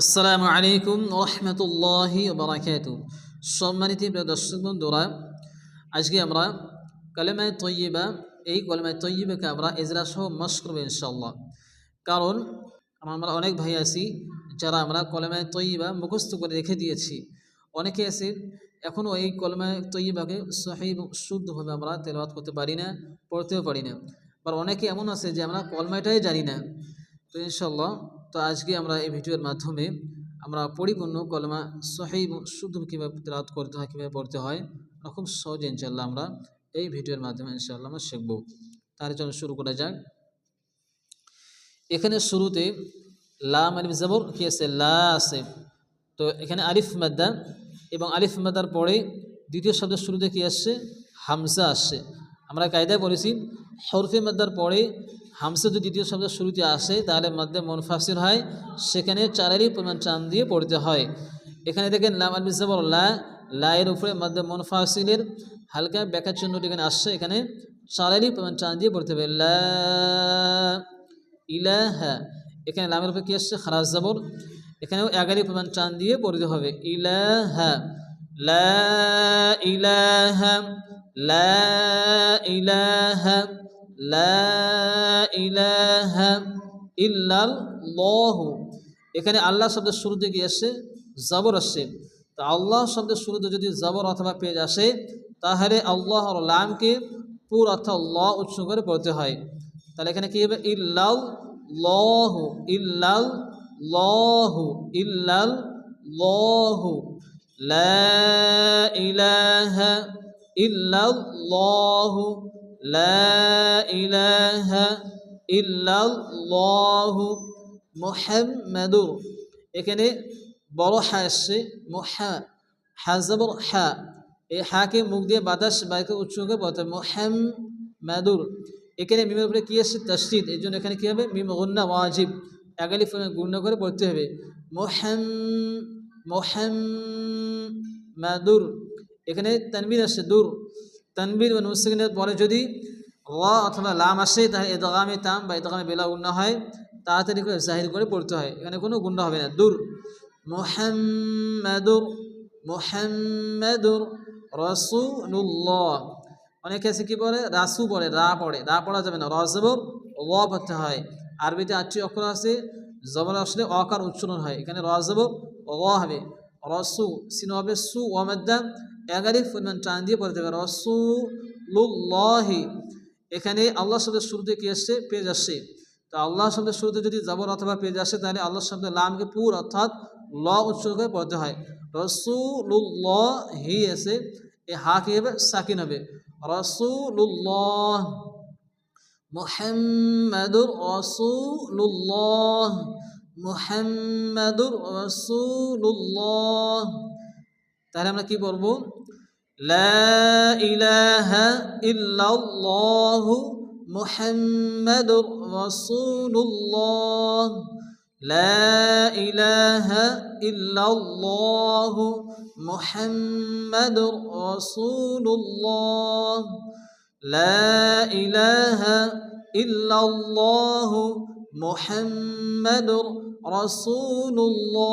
আসসালামু আলাইকুম রহমতুল্লাহি বারাকাত সম্মানিত প্রিয় দর্শক বন্ধুরা, আজকে আমরা কালেমায় তৈয়বা, এই কলেমায় তৈয়বাকে আমরা এজরা সহ মশ করব ইনশাল্লাহ কারণ আমরা অনেক ভাই আছি যারা আমরা কলেমায় তৈয়বা মুখস্থ করে রেখে দিয়েছি। অনেকে আছে এখনও এই কলেমায় তৈয়বাকে সহি শুদ্ধভাবে আমরা তেলাওয়াত করতে পারি না, পড়তেও পারি না। আবার অনেকে এমন আছে যে আমরা কলমাটাই জানি না। তো ইনশাল্লাহ তো আজকে আমরা এই ভিডিওর মাধ্যমে আমরা পরিপূর্ণ কলমা সহি শুদ্ধ কীভাবে তেলাওয়াত করতে হয়, কীভাবে পড়তে হয় খুব সহজে ইনশাল্লাহ আমরা এই ভিডিওর মাধ্যমে ইনশাল্লাহ আমরা শিখব। তার জন্য শুরু করা যাক। এখানে শুরুতে লাম আলিফ জবর কি আছে? লা আছে। তো এখানে আলিফ মাদ্দা এবং আলিফ মাদ্দার পরে দ্বিতীয় শব্দের শুরুতে কি আসছে? হামসা আসছে। আমরা কায়দায় বলেছি হরফে মাদ্দার পরে হামসা যদি দ্বিতীয় শব্দের শুরুতে আসে, তাহলে মধ্যে মনফাসির হয়, সেখানে চারেরই পরিমাণ টান দিয়ে পড়তে হয়। এখানে দেখেন লাম আলিফ জবর লা, লায়ের উপরে মধ্যে মনফাসিলের হালকা ব্যাখ্যা চিহ্নটি এখানে আসছে, এখানে চারারি পরিমাণ চান দিয়ে পড়তে হবে। ইলাহা, এখানে লামের উপরে কি আসছে? খারাজ জবর। এখানেও এগারি পরিমাণ টান দিয়ে পড়তে হবে। ইলাহা, লা ইলাহা লা ইলাহা। লা এখানে আল্লাহ শব্দের শুরুতে কি আসছে জবর আসছে তো আল্লাহ শব্দের শুরুতে যদি জবর অথবা পেজ আসে, তাহলে আল্লাহর লামকে পুর অর্থাৎ ল উৎস করে পড়তে হয়। তাহলে এখানে কি হবে? ইল্লাল লহু ইল্লাল লহু ইল্লাল লহু লা ইলাহা ইল্লাল্লাহু। লা ইলাহা ইল্লাল্লাহু মুহাম্মাদুর এখানে বড় হা আসছে মোহা হাজবর হা। এই হাকে মুখ দিয়ে বাতাস বাইকে উচ্চ করে বলতে মোহাম মাদুর এখানে মিমের উপরে কী আসছে তসজিদ এই জন্য এখানে কী হবে? মিম গুন্না ওয়াজিব। এগালি গুণ্য করে পড়তে হবে, মোহাম মোহাম মাদুর এখানে তানবির আসছে দূর। তানবির বা নুসিনের পরে যদি র অথবা লাম আসে, তাহলে এদগামে তাম বা এদগামে বেলা গুণ্য হয়, তাড়াতাড়ি করে জাহির করে পড়তে হয়। এখানে কোনো গুণ্য হবে না। দূর। মোহাম্মদুর মোহাম্মদুর রসুল্লাহ অনেকে আছে কি বলে রাসু পড়ে, রা পড়ে। রা পড়া যাবে না। রজবর ল পড়তে হয়। আরবিতে আটটি অক্ষর আছে। জবর আসলে অকার উচ্চারণ হয়। এখানে রজবর ল হবে। রসু সিন হবে সু ওয়ামেদ্দা এগারি পরিমাণ টান দিয়ে পড়তে হবে রসু লুল্লাহি এখানে আল্লাহ শব্দের শুরুতে কি আসছে? পেজ আসছে। তো আল্লাহ শব্দের শুরুতে যদি জবর অথবা পেজ আসে, তাহলে আল্লাহ শব্দের লামকে পুর অর্থাৎ ল উচ্চারণ করে পড়তে হয়। রসুল্লাহ হি এসে এ হা কি হবে সাকিন হবে। রসুল্লাহ রসুল্লাহ মুহাম্মাদুর রসুল্লাহ তাহলে আমরা কি বলবো লা ইলাহা ইল্লাল্লাহ মুহাম্মাদুর রাসূলুল্লাহ লা ইলাহা ইল্লাল্লাহ মুহাম্মাদুর রাসূলুল্লাহ লা ইলাহা ইল্লাল্লাহ মুহাম্মাদুর রাসূলুল্লাহ